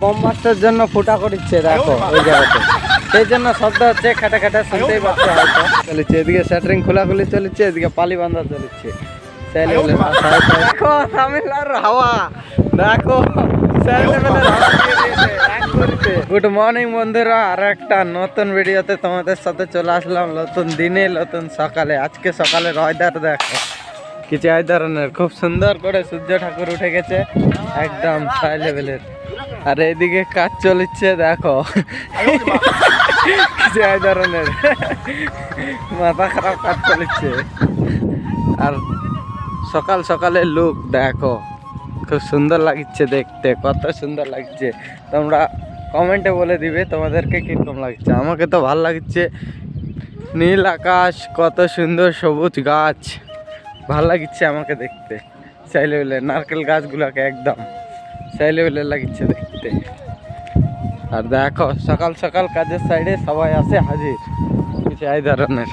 Bomb master জন্য ফুটা করিচ্ছে দেখো ওই জায়গাতে। সেই জন্য শব্দ হচ্ছে খেটে খেটে শুনতেই পাচ্ছে হয়তো। চলেছে এদিকে স্যাটারিং খোলাখুলি চলেছে এদিকে পালি বান্ধা চলেছে। দেখো হাওয়া। দেখো গুড মর্নিং বন্ধুরা আর একটা নতুন ভিডিওতে তোমাদের সাথে চলে আসলাম নতুন দিনে নতুন সকালে। আজকে সকালের ওয়েদার দেখো। কিছু ধরনের খুব সুন্দর করে সূর্য ঠাকুর উঠে গেছে একদম হাই লেভেলের আর এইদিকে কাজ চলছে, দেখো। এই ধরনের। মাথা খারাপ কাজ চলছে। আর সকাল সকালে লুক দেখো। খুব সুন্দর লাগছে দেখতে, কত সুন্দর লাগছে। তোমরা কমেন্টে বলে দিবে তোমাদেরকে কীরকম লাগছে। আমাকে তো ভালো লাগছে। নীল আকাশ, কত সুন্দর সবুজ গাছ। ভালো লাগছে আমাকে দেখতে। লেভেলের নারকেল গাছগুলোকে একদম লেভেলের লাগছে দেখতে। আর দেখো, সকাল সকাল কাজের সাইডে সবাই আসে হাজির। কিছু এই ধরনের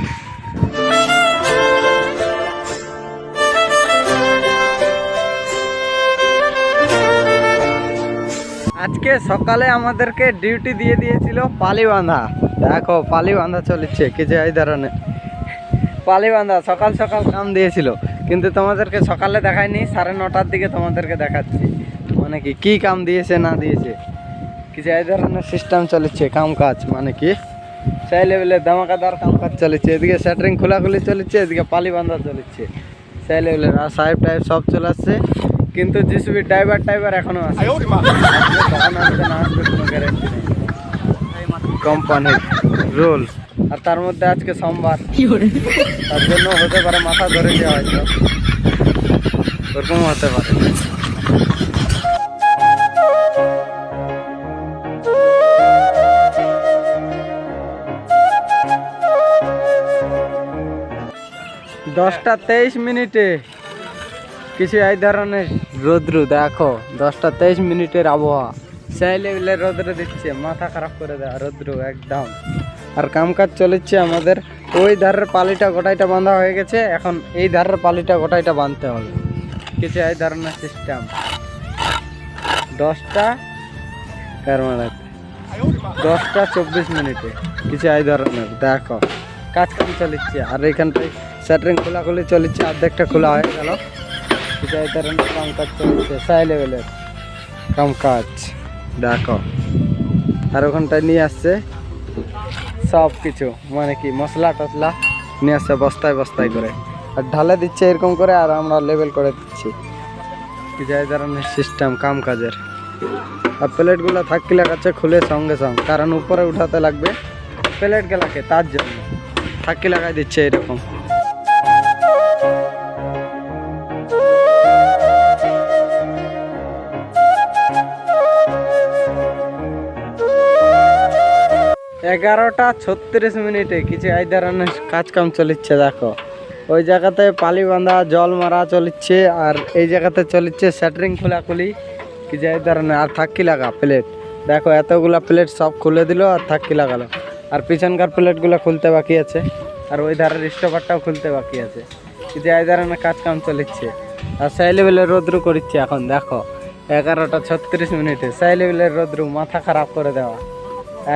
আজকে সকালে আমাদেরকে ডিউটি দিয়ে দিয়েছিল পালি বাঁধা দেখো পালি বাঁধা চলেছে, কিছু এই ধরনের পালি বাঁধা সকাল সকাল কাম দিয়েছিল, কিন্তু তোমাদেরকে সকালে দেখায়নি সাড়ে নটার দিকে তোমাদেরকে দেখাচ্ছি। মানে কি কি কাম দিয়েছে না দিয়েছে? কিছু এই ধরনের সিস্টেম চলেছে কাম কাজ মানে কি? সেই লেভেলের ধামাকাদার কাম কাজ চলেছে এদিকে স্যাটারিং খোলাখুলি চলেছে এদিকে পালি বাঁধা চলেছে। সেই লেভেলের আর সাহেব টাইপ সব চলে আসছে কিন্তু জিসুবি ড্রাইভার টাইভার এখনও আছে। কোম্পানির রোল। আর তার মধ্যে আজকে সোমবার। তার জন্য হতে পারে মাথা ধরে দেওয়া হয়তো। ওরকম হতে পারে। দশটা তেইশ মিনিটে। কিছু এই ধরনের রোদ্রু, দেখো, দশটা তেইশ মিনিটের আবহাওয়া। সেই লেভেলের রোদ্র দিচ্ছে, মাথা খারাপ করে দেওয়া, রোদ্রু একদম। আর কামকাজ চলেছে আমাদের, ওই ধারের পালিটা গোটাইটা বাঁধা হয়ে গেছে, এখন এই ধারের পালিটা গোটাইটা বাঁধতে হবে। কিছু এই ধরনের সিস্টেম দশটা কার মানে দশটা চব্বিশ মিনিটে। কিছু এই ধরনের, দেখো, কাজ কাম চলেছে, আর এইখানটায় স্যাটারিং খোলাখুলি চলেছে অর্ধেকটা খোলা হয়ে গেল। কাজ চলেছে সাই লেভেলের কাজ দেখো, আর ওখানটায় নিয়ে আসছে সব কিছু মানে কি, মশলা টসলা নিয়ে আসছে বস্তায় বস্তায় করে। আর ঢালে দিচ্ছে এরকম করে, আর আমরা লেভেল করে দিচ্ছি। এই ধরনের সিস্টেম কাম কাজের আর প্লেটগুলো থাকি লাগাচ্ছে খুলে সঙ্গে সঙ্গে, কারণ উপরে উঠাতে লাগবে প্লেট গেলাকে তার জন্য। থাকি লাগাই দিচ্ছে এরকম। এগারোটা ছত্রিশ মিনিটে কিছু এই ধরনের কাজ কাম চলিচ্ছে, দেখো। ওই জায়গাতে পালি বাঁধা, জল মারা চলিচ্ছে, আর এই জায়গাতে চলিচ্ছে স্যাটারিং খোলাখুলি। কিছু এই ধরনের আর থাকি লাগা প্লেট দেখো, এতগুলা প্লেট সব খুলে দিল, আর থাকি লাগালো। আর পিছনকার প্লেটগুলো খুলতে বাকি আছে, আর ওই ধারের স্টোভারটাও খুলতে বাকি আছে। কিছু এই ধরনের কাজকাম চলিচ্ছে। আর সেই লেভেলের রোদ্রু করছে এখন, দেখো। এগারোটা ছত্রিশ মিনিটে সেই লেভেলের রোদ্রু মাথা খারাপ করে দেওয়া।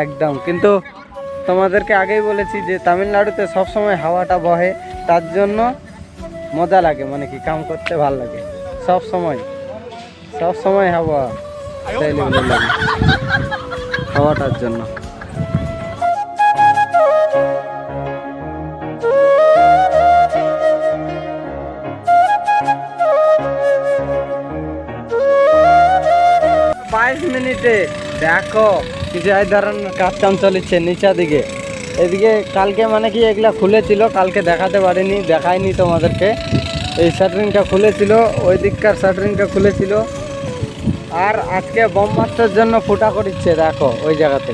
একদম। কিন্তু তোমাদেরকে আগেই বলেছি যে তামিলনাড়ুতে সবসময় হাওয়াটা বহে, তার জন্য মজা লাগে মানে কি কাম করতে ভালো লাগে। সব সময় সব সময় হাওয়া লাগে, হাওয়াটার জন্য। বাইশ মিনিটে দেখো। কিছু এই ধরনের কাজ কাম চলেছে নিচা দিকে। এদিকে কালকে মানে কি এগুলা খুলেছিল, কালকে দেখাতে পারিনি, দেখায়নি তোমাদেরকে। এই শাটারিংটা খুলেছিল, ওই দিককার শাটারিংটা খুলেছিল। আর আজকে বোম মাস্টার জন্য ফুটা করিচ্ছে, দেখো, ওই জায়গাতে।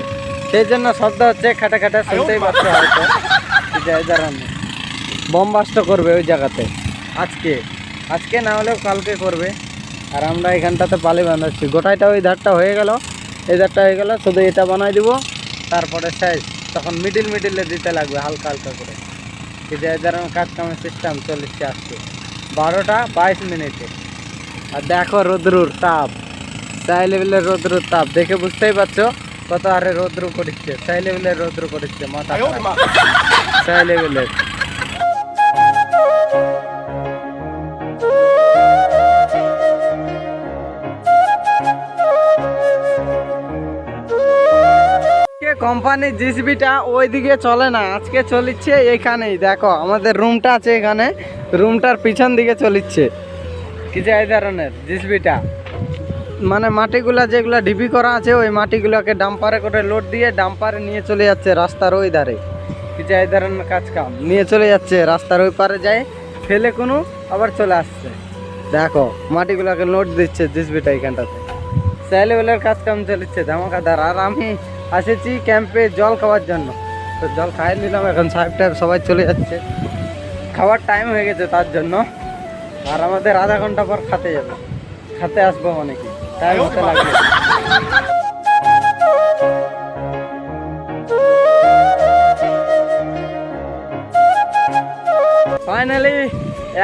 সেই জন্য শব্দ হচ্ছে, খাটে খাটে শুনতেই পাচ্ছে হয়তো। বোম বাস্ট করবে ওই জায়গাতে, আজকে। আজকে না হলেও কালকে করবে। আর আমরা এখানটাতে পালি বাঁধাচ্ছি। গোটাইটা ওই ধারটা হয়ে গেল। এই ধারটা হয়ে গেল শুধু এটা বানাই দিব। তারপরে সাইজ তখন মিডিল মিডিলে দিতে লাগবে হালকা হালকা করে। এই যে এই ধরনের কাজ কামের সিস্টেম চলেছে আসছে বারোটা বাইশ মিনিটে। আর দেখো রোদ্রুর তাপ। সাই লেভেলের রৌদ্র তাপ। দেখে বুঝতেই পারছ কত আরে রৌদ্র করিচ্ছে সাই লেভেলের রৌদ্র করিচ্ছে মাথা। সাই লেভেলের। কোম্পানির জিসিবিটা ওইদিকে চলে না, আজকে চলিচ্ছে এখানেই। দেখো, আমাদের রুমটা আছে এখানে, রুমটার পিছন দিকে চলিচ্ছে। কিছু এই ধরনের জিসবিটা। মানে মাটিগুলা যেগুলা ঢিপি করা আছে, ওই মাটিগুলোকে ডাম্পারে করে লোড দিয়ে ডাম্পারে নিয়ে চলে যাচ্ছে রাস্তার ওই ধারে। কিছু এই ধরনের কাজ কাম নিয়ে চলে যাচ্ছে, রাস্তার ওই পারে যায়, ফেলে কোনো আবার চলে আসছে। দেখো, মাটিগুলোকে লোড দিচ্ছে জিসবিটা এখানটাতে। সেই লেভেলের কাজ কাম চলেছে ধামাকাদার। আর আমি এসেছি ক্যাম্পে জল খাওয়ার জন্য। তো জল খাই নিলাম এখন সাহেব টাইপ সবাই চলে যাচ্ছে। খাওয়ার টাইম হয়ে গেছে তার জন্য। আর আমাদের আধা ঘণ্টা পর খাতে যাবে। খাতে আসব অনেকে। টাইম হতে লাগবে। ফাইনালি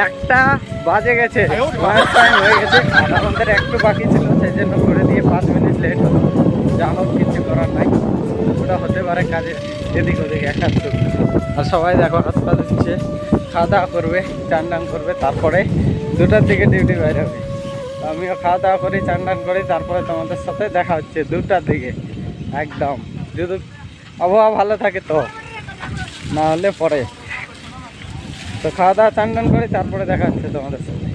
একটা বাজে গেছে। লাঞ্চ টাইম হয়ে গেছে। আমাদের একটু বাকি ছিল সেই জন্য করে দিয়ে পাঁচ মিনিট লেট হলো। হোক কিছু করার নাই। ওটা হতে পারে কাজে এদিক ওদিক একাত্তর। আর সবাই দেখো হাসপাতাল দিচ্ছে খাওয়া দাওয়া করবে, চান টান করবে, তারপরে দুটার দিকে ডিউটি বাইরে হবে। আমিও খাওয়া দাওয়া করি, চান টান করি, তারপরে তোমাদের সাথে দেখা হচ্ছে দুটার দিকে। একদম। যদি আবহাওয়া ভালো থাকে তো, না হলে পরে। তো খাওয়া দাওয়া, চান টান করি, তারপরে দেখা হচ্ছে তোমাদের সাথে।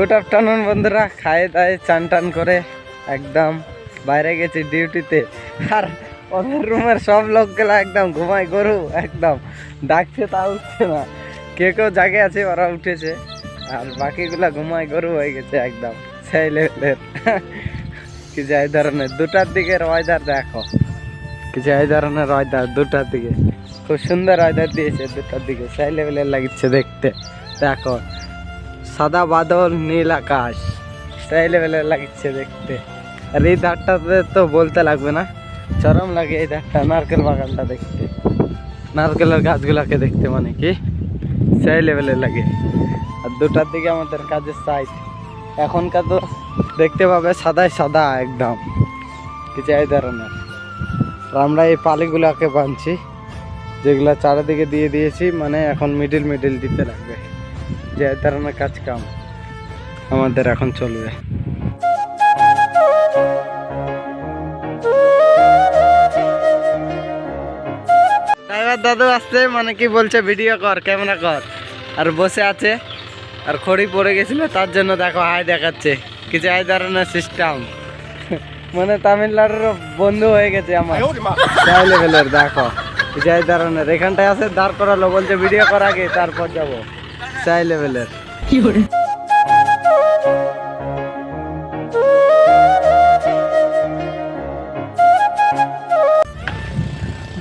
গুড আফটারনুন বন্ধুরা। খায়ে দায়ে, চান টান করে একদম বাইরে গেছি ডিউটিতে। আর ওদের রুমের সব লোকগুলো একদম ঘুমায় গরু, একদম ডাকছে তা উঠছে না। কে কেউ জাগে আছে, ওরা উঠেছে। আর বাকিগুলা ঘুমায় গরু হয়ে গেছে একদম সেই লেভেলের কিছু এই ধরনের, দুটার দিকের ওয়েদার দেখো। কিছু এই ধরনের ওয়েদার দুটার দিকে। খুব সুন্দর ওয়েদার দিয়েছে দুটার দিকে। সেই লেভেলের লাগছে দেখতে। দেখো সাদা বাদল, নীল আকাশ। সেই লেভেলের লাগছে দেখতে। আর এই ধারটাতে তো বলতে লাগবে না। চরম লাগে এই ধারটা, নারকেল বাগানটা দেখতে। নারকেলের গাছগুলাকে দেখতে মানে কি? সেই লেভেলের লাগে। আর দুটার দিকে আমাদের কাজের সাইড এখনকার তো দেখতে পাবে সাদাই সাদা একদম। কিছু এই ধরনের। আর আমরা এই পালিগুলোকে বানছি। যেগুলো চারিদিকে দিয়ে দিয়েছি মানে এখন মিডিল মিডিল দিতে লাগবে। যে ধরনের কাজ কাম আমাদের এখন চলবে। ড্রাইভার দাদু আসছে মানে কি বলছে ভিডিও কর ক্যামেরা কর। আর বসে আছে আর খড়ি পড়ে গেছিল তার জন্য দেখো হাই দেখাচ্ছে। কিছু এই ধরনের সিস্টেম মানে তামিলনাড়ুর বন্ধু হয়ে গেছে আমার। হাই লেভেলের দেখো। কিছু এই ধরনের এখানটায় আছে দাঁড় করালো বলছে ভিডিও কর আগে তারপর যাব। সাই লেভেলের।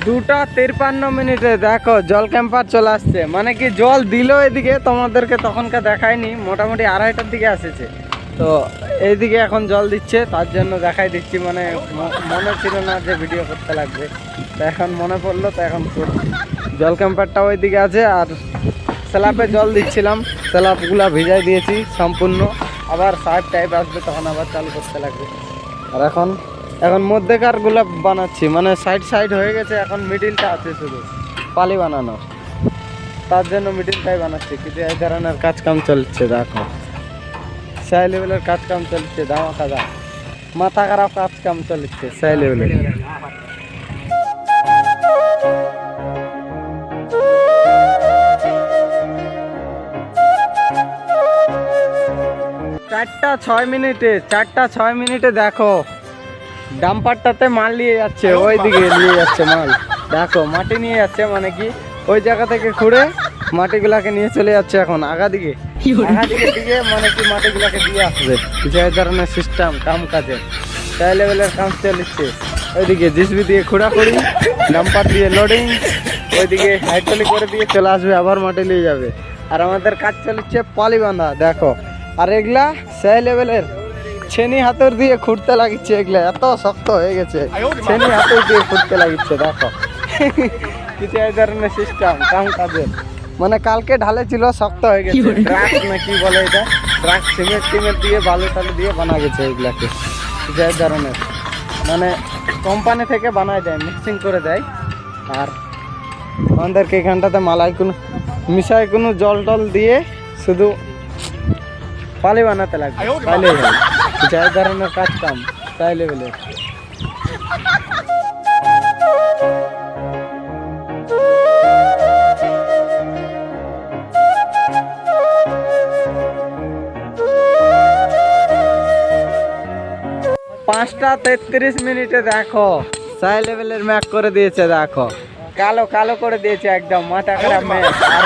দুটা তিরপান্ন মিনিটে দেখো, জল ক্যাম্পার চলে আসছে। মানে কি জল দিল এদিকে? তোমাদেরকে তখনকার দেখায়নি, মোটামুটি আড়াইটার দিকে আসেছে। তো এইদিকে এখন জল দিচ্ছে, তার জন্য দেখাই দিচ্ছি মানে মনে ছিল না যে ভিডিও করতে লাগবে। তো এখন মনে পড়ল, তো এখন জল ক্যাম্পারটা ওইদিকে আছে, আর স্ল্যাপে জল দিচ্ছিলাম স্ল্যাপগুলা ভিজাই দিয়েছি সম্পূর্ণ। আবার সাইড টাইপ আসবে, তখন আবার চালু করতে লাগবে। আর এখন এখন মধ্যেকারগুলা বানাচ্ছি মানে সাইড সাইড হয়ে গেছে, এখন মিডিলটা আছে শুধু, পালি বানানোর তার জন্য মিডিলটাই বানাচ্ছি কিন্তু এই ধরনের কাজকাম চলছে, দেখো। সেই লেভেলের কাজকাম চলছে দামা কাদা মাথা খারাপ কাজ কাম চলছে, সেই লেভেলের চারটা ছয় মিনিটে চারটা ছয় মিনিটে দেখো। ডাম্পারটাতে মাল নিয়ে যাচ্ছে ওই দিকে নিয়ে যাচ্ছে মাল। দেখো মাটি নিয়ে যাচ্ছে মানে কি ওই জায়গা থেকে খুঁড়ে মাটিগুলাকে নিয়ে চলে যাচ্ছে এখন আগা দিকে আগা দিকে দিকে মানে কি মাটিগুলাকে দিয়ে আসবে। এই ধরনের সিস্টেম কাম কাজে। তাই লেভেলের কাজ চলছে ওইদিকে জিসবি দিয়ে খোঁড়াখুড়ি ডাম্পার দিয়ে লোডিং ওইদিকে হাইড্রোলিক করে দিয়ে চলে আসবে আবার মাটি নিয়ে যাবে। আর আমাদের কাজ চলছে পলি বাঁধা দেখো। আর এগুলা সেই লেভেলের ছেনি হাতের দিয়ে খুঁড়তে লাগিচ্ছে এগুলা এত শক্ত হয়ে গেছে। ছেনি হাতের দিয়ে খুঁড়তে লাগিচ্ছে দেখো। কিছু এই ধরনের সিস্টেম কাম কাজের। মানে কালকে ঢালে ছিল শক্ত হয়ে গেছে। ট্রাক না কি বলে এটা? ট্রাক সিমেন্ট টিমেন্ট দিয়ে বালু টালু দিয়ে বানা গেছে এগুলাকে। কিছু এই ধরনের। মানে কোম্পানি থেকে বানায় দেয় মিক্সিং করে দেয়। আর আমাদেরকে এখানটাতে মালাই কোনো মিশায় কোনো জল টল দিয়ে শুধু পালি বানাতে লাগবে। হবে যাই ধরনের কাজ কাম তাই লেভেলের পাঁচটা তেত্রিশ মিনিটে দেখো। সাই লেভেলের ম্যাক করে দিয়েছে দেখো। কালো কালো করে দিয়েছে একদম। মাথা খারাপ ম্যাচ আর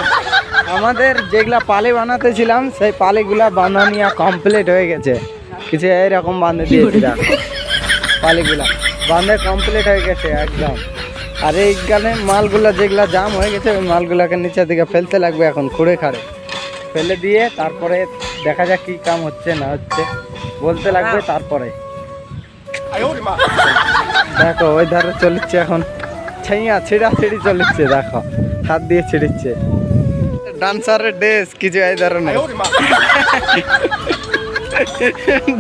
আমাদের যেগুলা পালি বানাতেছিলাম সেই পালিগুলা বানানিয়া কমপ্লিট হয়ে গেছে। কিছু এইরকম বাঁধে দিয়েছি দেখো পালিগুলা বাঁধে কমপ্লিট হয়ে গেছে একদম। আর এইখানে মালগুলা যেগুলা জাম হয়ে গেছে ওই মালগুলাকে নিচের দিকে ফেলতে লাগবে এখন খুঁড়ে খাড়ে। ফেলে দিয়ে তারপরে দেখা যাক কি কাম হচ্ছে না হচ্ছে। বলতে লাগবে তারপরে। দেখো ওই ধারে চলিচ্ছে এখন। ছাইয়া ছিঁড়া ছিঁড়ি চলিচ্ছে দেখো। হাত দিয়ে ছিড়িচ্ছে ডান্সারের ড্রেস কিছু এই ধরনের।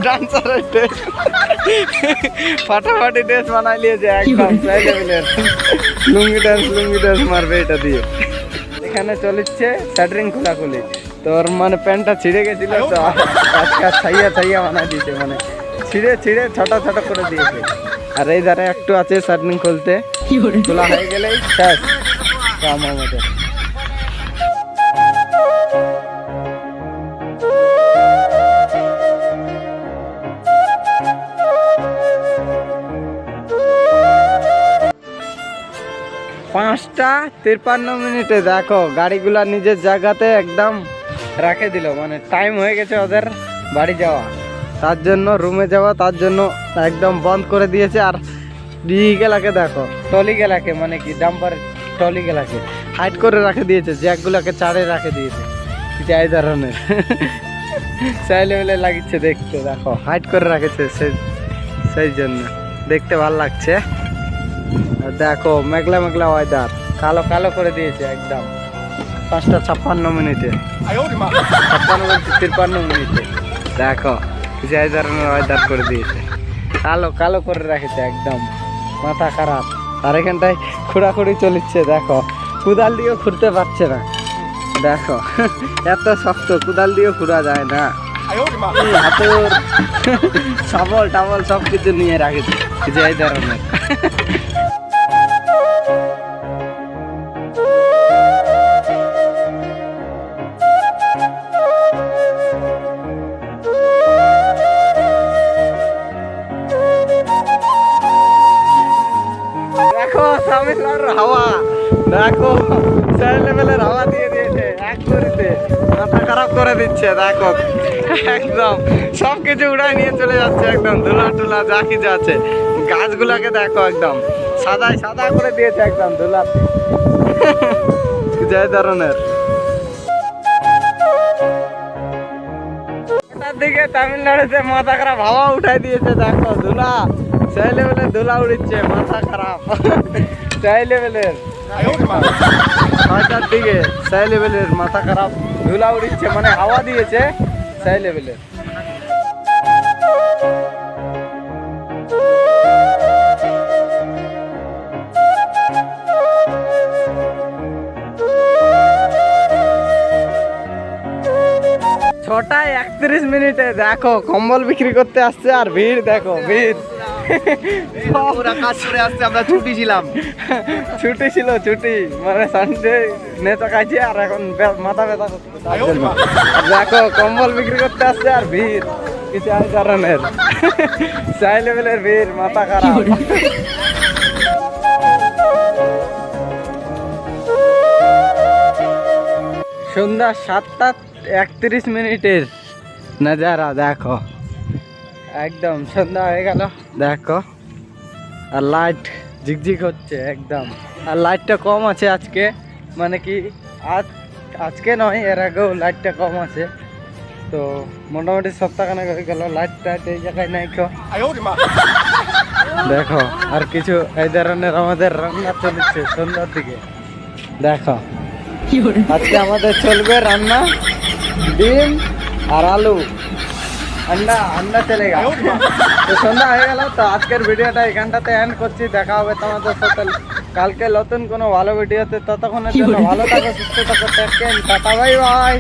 ডান্সারের ড্রেস ফাটাফাটি ড্রেস বানাই নিয়েছে একদম লুঙ্গি ডান্স লুঙ্গি ডান্স মারবে এটা দিয়ে। এখানে চলিচ্ছে স্যাটারিং খোলাখুলি। তোর মানে প্যান্টটা ছিঁড়ে গেছিল তো। আজকে ছাইয়া ছাইয়া বানাই দিয়েছে মানে ছিঁড়ে ছিঁড়ে ছোট ছোট করে দিয়েছে। আর এই ধারে একটু আছে শার্টিং খুলতে। খোলা হয়ে গেলেই শেষ। আমাদের পাঁচটা তিপ্পান্ন মিনিটে, দেখো, গাড়িগুলা নিজের জায়গাতে একদম রাখে দিল। মানে টাইম হয়ে গেছে ওদের বাড়ি যাওয়া। তার জন্য রুমে যাওয়া, তার জন্য একদম বন্ধ করে দিয়েছে। আর ই গেলাকে দেখো টলি গেলাকে মানে কি ডাম্পার টলি গেলাকে হাইট করে রাখে দিয়েছে জ্যাকগুলাকে চারে রাখে দিয়েছে। যাই ধরনের। সেই লেভেলে লাগিচ্ছে দেখতে, দেখো হাইট করে রাখেছে সেই সেই জন্য। দেখতে ভালো লাগছে। দেখো মেঘলা মেঘলা ওয়েদার কালো কালো করে দিয়েছে, একদম। পাঁচটা ছাপ্পান্ন মিনিটে। ছাপ্পান্ন তিপ্পান্ন মিনিটে। দেখো যে ধরনের ওয়েদার করে দিয়েছে। কালো কালো করে রেখেছে, একদম। মাথা খারাপ। আর এখানটায় খুঁড়াখুড়ি চলিচ্ছে, দেখো। কুদাল দিয়েও খুঁড়তে পারছে না। দেখো, এত শক্ত কুদাল দিয়েও খুঁড়া যায় না। হাতুর টাবল সব কিছু নিয়ে রাখেছে যে এই ধরনের তামিলনাড়ুর হাওয়া। দেখো সেই লেভেলের হাওয়া দিয়ে দিয়েছে, এক করিতে মাথা খারাপ করে দিচ্ছে, দেখো। একদম সব কিছু উড়াই নিয়ে চলে যাচ্ছে, একদম, ধুলা টুলা, যা কিছু আছে। গাছগুলাকে দেখো, একদম সাদাই সাদা করে দিয়েছে, একদম ধুলাতে যে ধরনের। দিকে তামিলনাড়ুতে মাথা খারাপ, হাওয়া উঠাই দিয়েছে, দেখো, ধুলা। সেই লেভেলের ধুলা উড়িচ্ছে, মাথা খারাপ। লেভেলের। ছয়টার দিকে সেই লেভেলের, মাথা খারাপ। ধুলা উড়িচ্ছে মানে হাওয়া দিয়েছে সেই লেভেলের। ছটায় একত্রিশ মিনিটে দেখো, কম্বল বিক্রি করতে আসছে আর ভিড়, দেখো, ভিড়। ওরা কাজ করে আসছে, আমরা ছুটি ছিলাম। ছুটি ছিল, ছুটি। মানে সানডে নেতা খাইছে আর এখন মাথা ব্যথা দেখো, কম্বল বিক্রি করতে আসছে আর ভিড়। কিছু আর কারণের। চাই লেভেলের ভিড়, মাথা খারাপ। সন্ধ্যা সাতটা একত্রিশ মিনিটের নাজারা, দেখো। একদম সন্ধ্যা হয়ে গেল। দেখো, আর লাইট ঝিকঝিক হচ্ছে একদম। আর লাইটটা কম আছে আজকে মানে কি, আজ, আজকে নয়, এর আগেও লাইটটা কম আছে। তো মোটামুটি সপ্তাহখানেক হয়ে গেল লাইট টাইট এই জায়গায় নাই দেখো, আর কিছু এই ধরনের আমাদের রান্না চলছে সন্ধ্যার দিকে। দেখো, আজকে আমাদের চলবে রান্না ডিম আর আলু। আন্ডা চলে গেল। তো সন্ধ্যা হয়ে গেল তো আজকের ভিডিওটা এখানটাতে এন্ড করছি। দেখা হবে তোমাদের সাথে। কালকে নতুন কোনো ভালো ভিডিওতে ততক্ষণের জন্য ভালো থাকো সুস্থ থাকো টাটা ভাই বাই